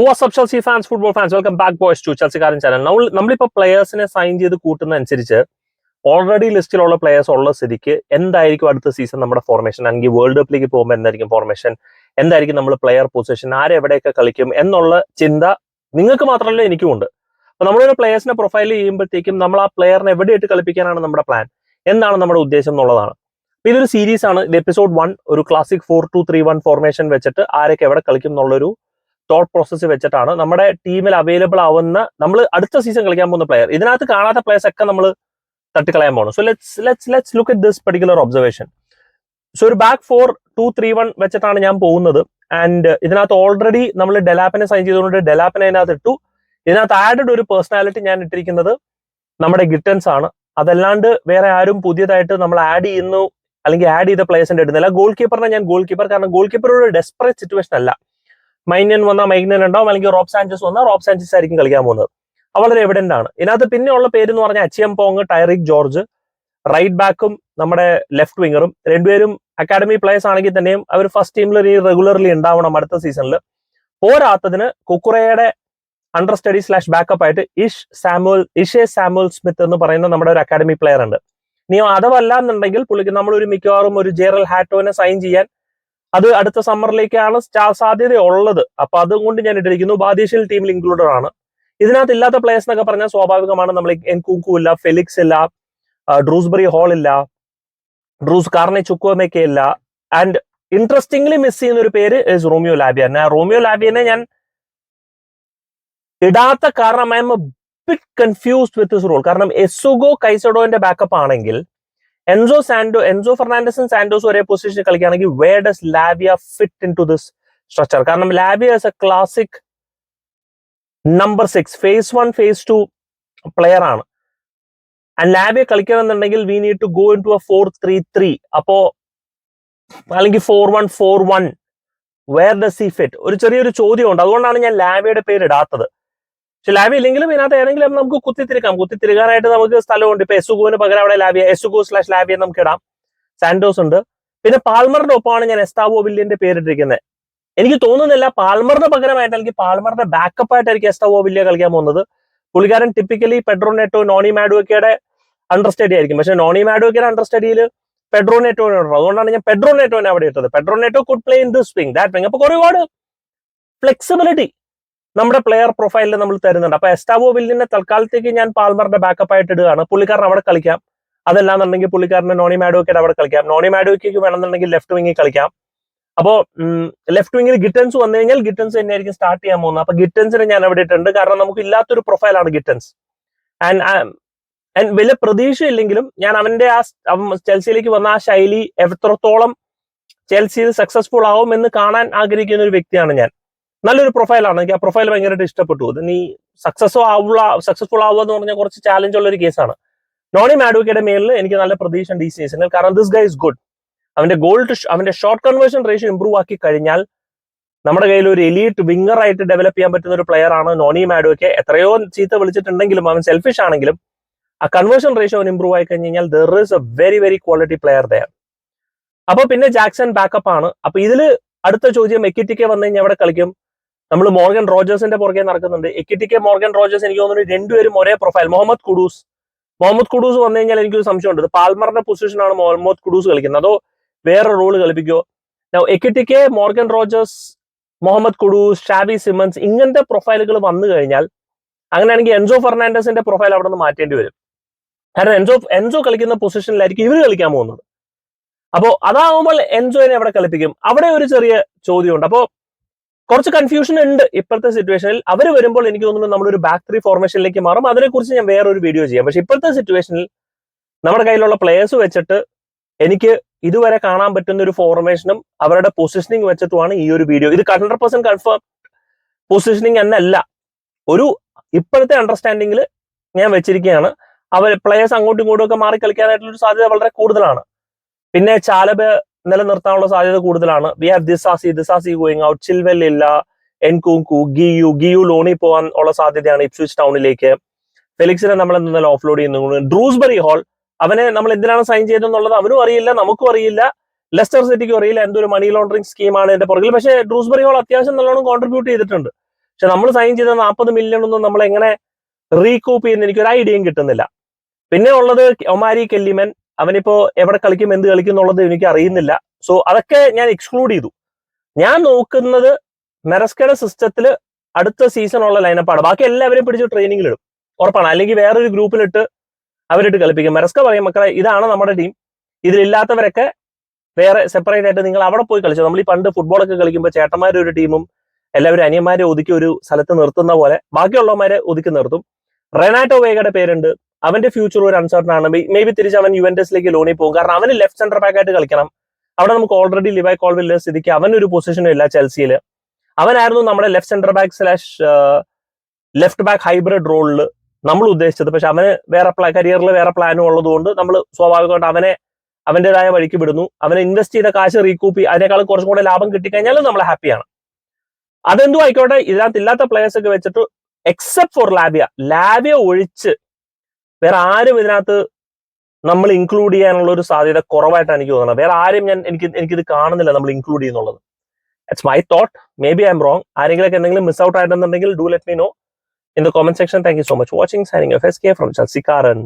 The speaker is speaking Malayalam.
WhatsApp Chelsea fans football fans welcome back boys to ചെൽസിക്കാരൻ channel നമ്മൾ നമ്മളിപ്പോ പ്ലെയേഴ്സിനെ സൈൻ ചെയ്ത് കൂട്ടുന്ന അനുസരിച്ച് ഓൾറെഡി ലിസ്റ്റിലുള്ള പ്ലെയേഴ്സ് ഉള്ള സ്ഥിതിക്ക് എന്തായിരിക്കും അടുത്ത സീസൺ നമ്മുടെ ഫോർമേഷൻ അല്ലെങ്കിൽ വേൾഡ് കപ്പിലേക്ക് പോകുമ്പോൾ എന്തായിരിക്കും ഫോർമേഷൻ എന്തായിരിക്കും നമ്മൾ പ്ലെയർ പൊസിഷൻ ആരെവിടെയൊക്കെ കളിക്കും? എന്നുള്ള ചിന്ത നിങ്ങൾക്ക് മാത്രമല്ല എനിക്കും ഉണ്ട്. അപ്പൊ നമ്മളൊരു പ്ലെയേഴ്സിനെ പ്രൊഫൈൽ ചെയ്യുമ്പോഴത്തേക്കും നമ്മൾ ആ പ്ലെയറിനെ എവിടെയായിട്ട് കളിപ്പിക്കാനാണ് നമ്മുടെ പ്ലാൻ എന്താണ് നമ്മുടെ ഉദ്ദേശം എന്നുള്ളതാണ്. ഇതൊരു സീരീസ് ആണ്. ഇത് എപ്പിസോഡ് വൺ ഒരു classic four two three one formation വെച്ചിട്ട് ആരൊക്കെ എവിടെ കളിക്കും എന്നുള്ളൊരു തോട്ട് പ്രോസസ്സ് വെച്ചിട്ടാണ് നമ്മുടെ ടീമിൽ അവൈലബിൾ ആവുന്ന നമ്മൾ അടുത്ത സീസൺ കളിക്കാൻ പോകുന്ന പ്ലെയർ ഇതിനകത്ത് കാണാത്ത പ്ലെയേഴ്സ് ഒക്കെ നമ്മൾ തട്ടിക്കളയാൻ പോകണം so let's let's let's look at this particular observation so ഒരു back four two three one വെച്ചിട്ടാണ് ഞാൻ പോകുന്നത്. ആൻഡ് ഇതിനകത്ത് ഓൾറെഡി നമ്മൾ ഡെലാപ്പിനെ സൈൻ ചെയ്തുകൊണ്ട് ഡെലാപ്പിനെ അതിനകത്ത് ഇട്ടു. ഇതിനകത്ത് ആഡഡ് ഒരു പേഴ്സണാലിറ്റി ഞാൻ ഇട്ടിരിക്കുന്നത് നമ്മുടെ ഗിറ്റൻസ് ആണ്. അതല്ലാണ്ട് വേറെ ആരും പുതിയതായിട്ട് നമ്മൾ ആഡ് ചെയ്യുന്നു അല്ലെങ്കിൽ ആഡ് ചെയ്ത പ്ലേയേഴ്സിന്റെ ഇടുന്നില്ല ഗോൾ കീപ്പറിനെ ഞാൻ ഗോൾ കീപ്പർ കാരണം ഗോൾ കീപ്പർ ഒരു ഡെസ്പറേറ്റ് സിറ്റുവേഷൻ അല്ല. മൈനൻ വന്നാൽ മൈനൻ ഉണ്ടാവും അല്ലെങ്കിൽ റോബ് സാഞ്ചസ് വന്നാൽ റോബ് സാഞ്ചസ് ആയിരിക്കും കളിക്കാൻ പോകുന്നത്. വളരെ എവിഡന്റ് ആണ്. ഇതിനകത്ത് പിന്നെയുള്ള പേര് എന്ന് പറഞ്ഞാൽ Acheampong Tyrique George right ബാക്കും നമ്മുടെ ലെഫ്റ്റ് വിങ്ങറും രണ്ടുപേരും അക്കാഡമി പ്ലേയേഴ്സ് ആണെങ്കിൽ തന്നെയും അവർ ഫസ്റ്റ് ടീമിൽ റെഗുലർലി ഉണ്ടാവണം അടുത്ത സീസണിൽ പോരാത്തതിന് കുക്കുറയുടെ അണ്ടർ സ്റ്റഡി സ്ലാഷ് ബാക്കപ്പ് ആയിട്ട് ഇഷ് സാമുവൽ ഇഷെ സാമുവൽ സ്മിത്ത് എന്ന് പറയുന്ന നമ്മുടെ ഒരു അക്കാഡമി പ്ലെയർ ഉണ്ട്. ഇനി അതല്ല എന്നുണ്ടെങ്കിൽ പുള്ളിക്ക് നമ്മൾ ഒരു മിക്കവാറും ഒരു ജേറൽ ഹാറ്റോനെ സൈൻ ചെയ്യാൻ അത് അടുത്ത സമ്മറിലേക്കാണ് സാധ്യത ഉള്ളത് അപ്പൊ അതുകൊണ്ട് ഞാൻ ഇട്ടിരിക്കുന്നു. ബാദേശിൽ ടീമിൽ ഇൻക്ലൂഡഡ് ആണ്. ഇതിനകത്ത് ഇല്ലാത്ത പ്ലേയേഴ്സ് എന്നൊക്കെ പറഞ്ഞാൽ സ്വാഭാവികമാണ്. നമ്മൾ എൻകുങ്കു ഇല്ല ഫെലിക്സ് ഇല്ല ഡ്രൂസ്ബറി ഹോൾ ഇല്ല ഡ്രൂസ് കാർണെ ചുക്കുവമേക്ക ഇല്ല. ആൻഡ് ഇൻട്രസ്റ്റിംഗ്ലി മിസ് ചെയ്യുന്ന ഒരു പേര് ഇസ് റോമിയോ ലാബിയൻ റോമിയോ ലാബിയനെ ഞാൻ ഇടാത്ത കാരണം I'm bit confused with this role കാരണം എസുഗോ കൈസഡോന്റെ ബാക്കപ്പ് ആണെങ്കിൽ എൻസോ സാൻഡോ എൻസോ ഫെർണാണ്ടസും സാൻഡോസും ഒരേ പൊസിഷനിൽ കളിക്കുകയാണെങ്കിൽ where does Lavia fit into this structure കാരണം Lavia is a classic number six phase one phase two player ആണ്. And Lavia കളിക്കണമെന്നുണ്ടെങ്കിൽ we need to go in to a four three three അപ്പോ അല്ലെങ്കിൽ four one four one where does C fit ഒരു ചെറിയൊരു ചോദ്യമുണ്ട്. അതുകൊണ്ടാണ് ഞാൻ ലാബിയുടെ പേര് ഇടാത്തത് പക്ഷെ ലാബി ഇല്ലെങ്കിലും ഇതിനകത്ത് ഏതെങ്കിലും നമുക്ക് കുത്തിത്തിരിക്കാം. കുത്തിത്തിരിക്കാനായിട്ട് നമുക്ക് സ്ഥലമുണ്ട്. ഇപ്പൊ എസുഗുവിന് പകരം അവിടെ ലാവിയ എസുഗു സ്ലാഷ് ലാവിയെ നമുക്ക് ഇടാം. സാൻഡോസ് ഉണ്ട്. പിന്നെ പാൽമറിന്റെ ഒപ്പമാണ് ഞാൻ എസ്താവോ വില്യന്റെ പേരിട്ടിരിക്കുന്നത്. എനിക്ക് തോന്നുന്നില്ല പാൽമറിന് പകരമായിട്ട് അല്ലെങ്കിൽ പാൽമറിന്റെ ബാക്കപ്പ് ആയിട്ടായിരിക്കും എസ്താവോ വില്യ കളിക്കാൻ പോകുന്നത്. പുള്ളിക്കാരൻ ടിപ്പിക്കലി പെഡ്രോനെറ്റോ നോണി മാഡുവക്കയുടെ അണ്ടർ സ്റ്റഡി ആയിരിക്കും. പക്ഷെ നോണി മാഡുവക്കയുടെ അണ്ടർ സ്റ്റഡിയിൽ ഉണ്ടോ അതുകൊണ്ടാണ് ഞാൻ പെഡ്രോനെറ്റോനെ അവിടെ ഇട്ടത്. Pedro Neto could play in this wing that wing അപ്പൊ ഒരുപാട് ഫ്ലെക്സിബിലിറ്റി നമ്മുടെ പ്ലെയർ പ്രൊഫൈലിൽ നമ്മൾ തരുന്നുണ്ട്. അപ്പൊ എസ്റ്റാവോ വില്ലിനെ തൽക്കാലത്തേക്ക് ഞാൻ പാൽമറിന്റെ ബാക്കപ്പ് ആയിട്ട് ഇടുകയാണ്. പുള്ളിക്കാരൻ അവിടെ കളിക്കാം. അതല്ലാന്നുണ്ടെങ്കിൽ പുള്ളിക്കാരനെ നോണി മാഡോക്കയുടെ അവിടെ കളിക്കാം. നോണി മാഡോക്കേക്ക് വേണമെന്നുണ്ടെങ്കിൽ ലെഫ്റ്റ് വിങ്ങിൽ കളിക്കാം. അപ്പോ ലെഫ്റ്റ് വിങ്ങിൽ ഗിറ്റൻസ് വന്നു കഴിഞ്ഞാൽ ഗിറ്റൻസ് തന്നെയായിരിക്കും സ്റ്റാർട്ട് ചെയ്യാൻ പോകുന്നത്. അപ്പൊ ഗിറ്റൻസിനെ ഞാൻ അവിടെ ഇട്ടുണ്ട് കാരണം നമുക്ക് ഇല്ലാത്തൊരു പ്രൊഫൈലാണ് ഗിറ്റൻസ് ആൻഡ് ആൻഡ് വലിയ പ്രതീക്ഷയില്ലെങ്കിലും ഞാൻ അവന്റെ ആ ചെൽസിയിലേക്ക് വന്ന ആ ശൈലി എത്രത്തോളം ചെൽസിയിൽ സക്സസ്ഫുൾ ആവും എന്ന് കാണാൻ ആഗ്രഹിക്കുന്ന ഒരു വ്യക്തിയാണ് ഞാൻ. നല്ലൊരു പ്രൊഫൈലാണ് എനിക്ക് ആ പ്രൊഫൈൽ ഭയങ്കരമായിട്ട് ഇഷ്ടപ്പെട്ടു. ഇത് നീ സക്സസ് ആവുള്ള സക്സസ്ഫുൾ ആവുക എന്ന് പറഞ്ഞാൽ കുറച്ച് ചാലഞ്ച് ഉള്ള ഒരു കേസാണ് നോണിം ആഡ്വക്കേറ്റ് മേലിൽ എനിക്ക് നല്ല പ്രതീക്ഷ ഈ സീസണിൽ കാരണം ദിസ് ഗൈ ഇസ് ഗുഡ് അവന്റെ ഗോൾ ടു അവന്റെ ഷോർട്ട് കൺവേർഷൻ റേഷ്യോ ഇംപ്രൂവ് ആക്കി കഴിഞ്ഞാൽ നമ്മുടെ കയ്യിൽ ഒരു എലീറ്റ് വിങ്ങർ ആയിട്ട് ഡെവലപ്പ് ചെയ്യാൻ പറ്റുന്ന ഒരു പ്ലെയർ ആണ് നോണി മാഡുക്കെ എത്രയോ ചീത്ത വിളിച്ചിട്ടുണ്ടെങ്കിലും അവൻ സെൽഫിഷ് ആണെങ്കിലും ആ കൺവേർഷൻ റേഷ്യോ അവൻ ഇംപ്രൂവ് ആയി കഴിഞ്ഞ് കഴിഞ്ഞാൽ there is a very very quality player there അപ്പൊ പിന്നെ ജാക്സൺ ബാക്കപ്പ് ആണ്. അപ്പൊ ഇതിൽ അടുത്ത ചോദ്യം എക്കിറ്റിക്കെ വന്നു കഴിഞ്ഞാൽ എവിടെ കളിക്കും. നമ്മൾ മോർഗൻ റോജേഴ്സിന്റെ പുറകെ നടക്കുന്നുണ്ട്. എക്കിറ്റിക്കെ മോർഗൻ റോജേഴ്സ് എനിക്ക് തോന്നുന്നു രണ്ടുപേരും ഒരേ profile Mohammed Kudus. Mohammed Kudus വന്നു കഴിഞ്ഞാൽ എനിക്കൊരു സംശയമുണ്ട്. പാൽമറിന്റെ പൊസിഷനാണ് മുഹമ്മദ് കുഡൂസ് കളിക്കുന്നത്. അതോ വേറെ role കളിപ്പിക്കോ Ekitike Morgan Rogers Mohammed Kudus Shabi Simons ഇങ്ങനത്തെ പ്രൊഫൈലുകൾ വന്നു കഴിഞ്ഞാൽ അങ്ങനെയാണെങ്കിൽ എൻസോ ഫെർണാണ്ടസിന്റെ പ്രൊഫൈൽ അവിടെ നിന്ന് മാറ്റേണ്ടി വരും. കാരണം എൻസോ എൻസോ കളിക്കുന്ന പൊസിഷനിലായിരിക്കും ഇവർ കളിക്കാൻ പോകുന്നത്. അപ്പോ അതാവുമ്പോൾ എൻസോയിനെ അവിടെ കളിപ്പിക്കും. അവിടെ ഒരു ചെറിയ ചോദ്യമുണ്ട്. അപ്പോ കുറച്ച് കൺഫ്യൂഷൻ ഉണ്ട് ഇപ്പോഴത്തെ സിറ്റുവേഷനിൽ അവർ വരുമ്പോൾ എനിക്ക് തോന്നുന്നു നമ്മളൊരു ബാക്ക് ത്രീ ഫോർമേഷനിലേക്ക് മാറും. അതിനെക്കുറിച്ച് ഞാൻ വേറൊരു വീഡിയോ ചെയ്യാം. പക്ഷെ ഇപ്പോഴത്തെ സിറ്റുവേഷനിൽ നമ്മുടെ കയ്യിലുള്ള പ്ലേയേഴ്സ് വെച്ചിട്ട് എനിക്ക് ഇതുവരെ കാണാൻ പറ്റുന്ന ഒരു ഫോർമേഷനും അവരുടെ പൊസിഷനിങ് വെച്ചിട്ടുമാണ് ഈ ഒരു വീഡിയോ ഇത് ഹൺഡ്രഡ് പെർസെന്റ് കൺഫേം പൊസിഷനിങ് എന്നല്ല. ഒരു ഇപ്പോഴത്തെ അണ്ടർസ്റ്റാൻഡിങ്ങിൽ ഞാൻ വെച്ചിരിക്കുകയാണ്. അവർ പ്ലേയേഴ്സ് അങ്ങോട്ടും ഇങ്ങോട്ടും ഒക്കെ മാറി കളിക്കാനായിട്ടുള്ള ഒരു സാധ്യത വളരെ കൂടുതലാണ്. പിന്നെ ചാലബ് നിലനിർത്താനുള്ള സാധ്യത കൂടുതലാണ്. We have Disasi Disasi going out Chilwell ഇല്ല എൻ കുങ്കു ഗിയു ഗിയു ലോണി പോകാൻ ഉള്ള സാധ്യതയാണ് ഇപ്സ്വിച്ച് ടൗണിലേക്ക് ഫെലിക്സിനെ നമ്മൾ എന്തായാലും ഓഫ്ലോഡ് ചെയ്യുന്നു. ഡ്രൂസ്ബറി ഹോൾ അവനെ നമ്മൾ എന്തിനാണ് സൈൻ ചെയ്തെന്നുള്ളത് അവനും അറിയില്ല നമുക്കും അറിയില്ല. ലെസ്റ്റർ സിറ്റിക്കും അറിയില്ല. എന്തൊരു മണി ലോണ്ടറിംഗ് സ്കീമാണ് എന്റെ പുറകിൽ. പക്ഷേ ഡ്രൂസ്ബറി ഹോൾ അത്യാവശ്യം നല്ലോണം കോൺട്രിബ്യൂട്ട് ചെയ്തിട്ടുണ്ട്. പക്ഷെ നമ്മൾ സൈൻ ചെയ്ത നാൽപ്പത് മില്യൺ ഒന്നും നമ്മൾ എങ്ങനെ റീകൂപ്പ് ചെയ്യുന്ന എനിക്കൊരു ഐഡിയയും കിട്ടുന്നില്ല. പിന്നെ ഉള്ളത് ഒമാരി കെല്ലിമൻ അവനിപ്പോ എവിടെ കളിക്കും എന്ത് കളിക്കും എന്നുള്ളത് എനിക്ക് അറിയുന്നില്ല. സോ അതൊക്കെ ഞാൻ എക്സ്ക്ലൂഡ് ചെയ്തു. ഞാൻ നോക്കുന്നത് മെറസ്കയുടെ സിസ്റ്റത്തിൽ അടുത്ത സീസൺ ഉള്ള ലൈനപ്പാണ് ബാക്കി എല്ലാവരെയും പിടിച്ച് ട്രെയിനിങ്ങിൽ ഇടും. ഉറപ്പാണ്. അല്ലെങ്കിൽ വേറൊരു ഗ്രൂപ്പിലിട്ട് അവരിട്ട് കളിപ്പിക്കും. മെറസ്ക പറയും മക്കളെ ഇതാണ് നമ്മുടെ ടീം ഇതിലില്ലാത്തവരൊക്കെ വേറെ സെപ്പറേറ്റ് ആയിട്ട് നിങ്ങൾ അവിടെ പോയി കളിച്ചു. നമ്മൾ ഈ പണ്ട് ഫുട്ബോളൊക്കെ കളിക്കുമ്പോൾ ചേട്ടന്മാരെ ഒരു ടീമും എല്ലാവരും അനിയന്മാരെ ഒതുക്കി ഒരു സ്ഥലത്ത് നിർത്തുന്ന പോലെ ബാക്കിയുള്ളവന്മാരെ ഒതുക്കി നിർത്തും. റെനാറ്റോ വേഗയുടെ പേരുണ്ട്. അവന്റെ ഫ്യൂച്ചർ ഒരു അൺസർട്ടൺ ആണ്. മേ ബി തിരിച്ച് അവൻ യുവന്റസിലേക്ക് ലോണിൽ പോകും. കാരണം അവന് ലെഫ്റ്റ് സെന്റർ ബാക്ക് ആയിട്ട് കളിക്കണം. അവിടെ നമുക്ക് ഓൾറെഡി ലിവായ് കോൾവില്ല സ്ഥിതിക്ക് അവനൊരു പൊസിഷനും ഇല്ല ചെൽസിയിൽ അവനായിരുന്നു നമ്മുടെ left centre back slash left back hybrid റോളിൽ നമ്മൾ ഉദ്ദേശിച്ചത്. പക്ഷെ അവന് വേറെ പ്ലാ കരിയറിൽ വേറെ പ്ലാനും ഉള്ളതുകൊണ്ട് നമ്മൾ സ്വാഭാവികമായിട്ട് അവനെ അവന്റേതായ വഴിക്ക് വിടുന്നു. അവനെ ഇൻവെസ്റ്റ് ചെയ്ത കാശ് റീകൂപ്പി അതിനേക്കാൾ കുറച്ചും കൂടെ ലാഭം കിട്ടിക്കഴിഞ്ഞാലും നമ്മൾ ഹാപ്പിയാണ് അതെന്തോ ആയിക്കോട്ടെ ഇതിനകത്ത് ഇല്ലാത്ത പ്ലേയേഴ്സ് ഒക്കെ വെച്ചിട്ട് എക്സെപ്റ്റ് ഫോർ ലാബിയ ലാബിയ ഒഴിച്ച് വേറെ ആരും ഇതിനകത്ത് നമ്മൾ ഇൻക്ലൂഡ് ചെയ്യാനുള്ള ഒരു സാധ്യത കുറവായിട്ടാണ് എനിക്ക് തോന്നുന്നത്. വേറെ ആരും ഞാൻ എനിക്ക് എനിക്കിത് കാണുന്നില്ല നമ്മൾ include ചെയ്യുന്നുള്ളത്. It's my thought maybe I'm wrong ആരെങ്കിലും എന്തെങ്കിലും മിസ് ഔട്ട് ആയിട്ടുണ്ടെങ്കിൽ do let me know in the comment section thank you so much watching signing F S K from ചസിക്കാരൻ